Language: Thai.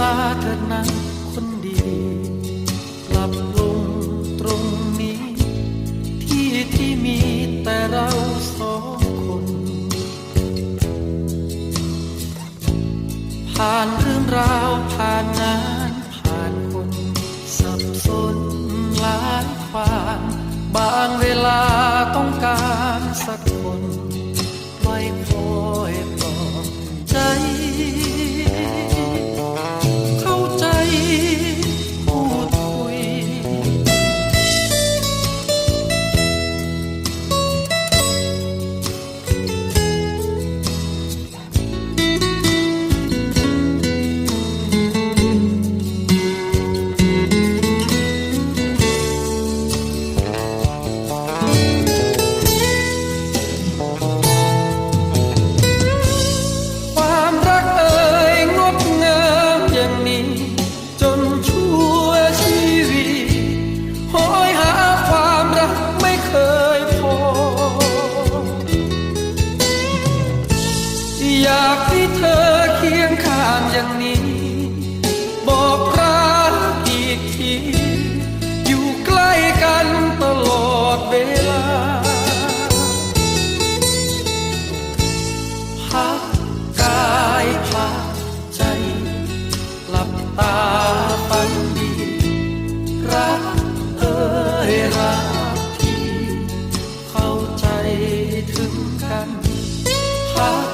ตาเธอนางคนดีกลับลงตรงนี้ ที่ที่มีแต่เราสองคน ผ่านเรื่องราวผ่านงานผ่านคน สับสนหลายความบางเวลาต้องการสักคนไว้คอย ย่างนี้ บอกรักอีกที อยู่ใกล้กันตลอดเวลาพักกายพักใจหลับตาฝันดี รักเอ่ยรักทีเข้าใจถึงกันพัก